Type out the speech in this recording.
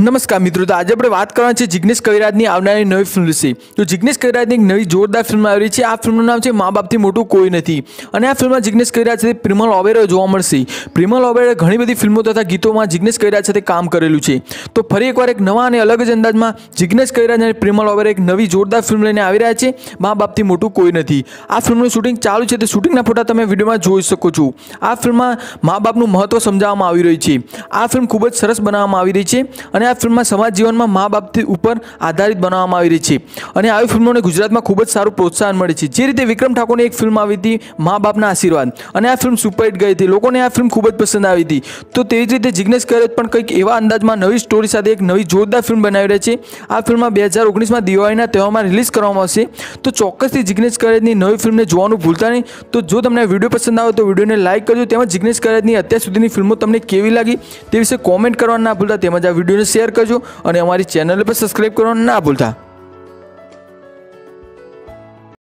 નમસ્કાર મિત્રો, તો આજે આપણે વાત કરવાની છે જિગ્નેશ કવિરાજની આવનારી નવી ફિલ્મ વિશે. તો જિગ્નેશ કવિરાજની એક નવી જોરદાર ફિલ્મ આવી રહી છે. આ ફિલ્મનું નામ છે મા બાપથી મોટું કોઈ નથી. અને આ ફિલ્મમાં જિગ્નેશ કવિરાજ સાથે પ્રિમલ ઓબેરો જોવા મળશે. પ્રિમલ ઓબેરોએ ઘણી બધી ફિલ્મો તથા ગીતોમાં જિગ્નેશ કવિરાજ સાથે કામ કરેલું છે. તો ફરી એકવાર એક નવા અને અલગ જ અંદાજમાં જિગ્નેશ કવિરાજ અને પ્રિમલ ઓબેરો એક નવી જોરદાર ફિલ્મ લઈને આવી રહ્યા છે. મા બાપથી મોટું કોઈ નથી. આ ફિલ્મનું શૂટિંગ ચાલુ છે, તે શૂટિંગના ફોટા તમે વિડીયોમાં જોઈ શકો છો. આ ફિલ્મમાં મા બાપનું મહત્વ સમજાવવામાં આવી રહ્યું છે. આ ફિલ્મ ખૂબ જ સરસ બનાવવામાં આવી રહી છે. અને આ ફિલ્મમાં સમાજ જીવનમાં મા બાપથી ઉપર આધારિત બનાવવામાં આવી રહી છે. અને આવી ફિલ્મોને ગુજરાતમાં ખૂબ જ સારું પ્રોત્સાહન મળે છે. જે રીતે વિક્રમ ઠાકોરની એક ફિલ્મ આવી હતી મા બાપના આશીર્વાદ. અને આ ફિલ્મ સુપરહિટ ગઈ હતી. લોકોને આ ફિલ્મ ખૂબ જ પસંદ આવી હતી. તો તેવી જ રીતે જિગ્નેશ કરેજ પણ કંઈક એવા અંદાજમાં નવી સ્ટોરી સાથે એક નવી જોરદાર ફિલ્મ બનાવી રહી છે. આ ફિલ્મમાં બે હજાર ઓગણીસમાં દિવાળીના તહેવારમાં રિલીઝ કરવામાં આવશે. તો ચોક્કસથી જિગ્નેશ કરેજની નવી ફિલ્મને જોવાનું ભૂલતા નહીં. તો જો તમને વીડિયો પસંદ આવે તો વિડીયોને લાઇક કરજો. તેમજ જિગ્નેશ કરેજની અત્યાર સુધીની ફિલ્મો તમને કેવી લાગી તે વિશે કોમેન્ટ કરવાના ના ભૂલતા. તેમજ આ વિડીયોને શેર કરજો અને અમારી ચેનલ પર સબસ્ક્રાઈબ કરવાનું ના ભૂલતા.